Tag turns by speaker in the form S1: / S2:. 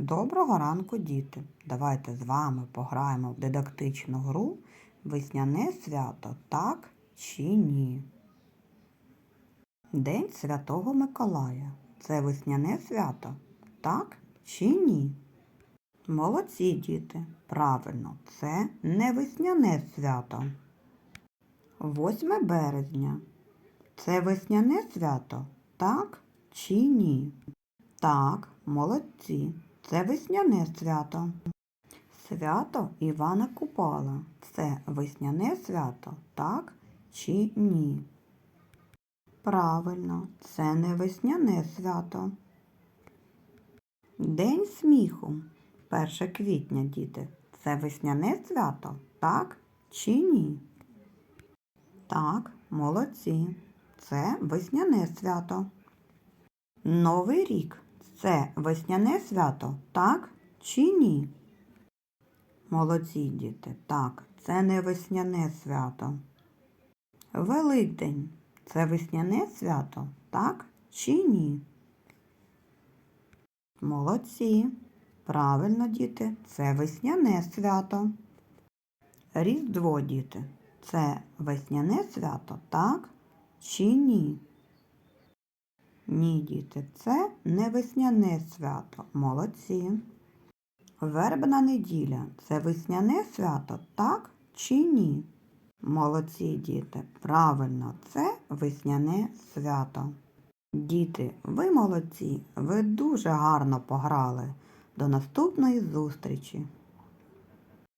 S1: Доброго ранку, діти! Давайте з вами пограємо в дидактичну гру Весняне свято так чи ні. День Святого Миколая. Це весняне свято, так чи ні? Молодці діти. Правильно, це не весняне свято. 8 березня. Це весняне свято, так чи ні? Так, молодці. Це весняне свято. Свято Івана Купала. Це весняне свято, так чи ні? Правильно, це не весняне свято. День сміху. 1 квітня, діти. Це весняне свято, так чи ні? Так, молодці. Це весняне свято. Новий рік це весняне свято, так чи ні? Молодці діти, так, це не весняне свято. Великдень це весняне свято, так чи ні? Молодці. Правильно, діти, це весняне свято. Різдво, діти, це весняне свято, так чи ні? Ні, діти, це не весняне свято. Молодці. Вербна неділя це весняне свято, так чи ні? Молодці, діти. Правильно, це весняне свято. Діти, ви молодці, ви дуже гарно пограли. До наступної зустрічі!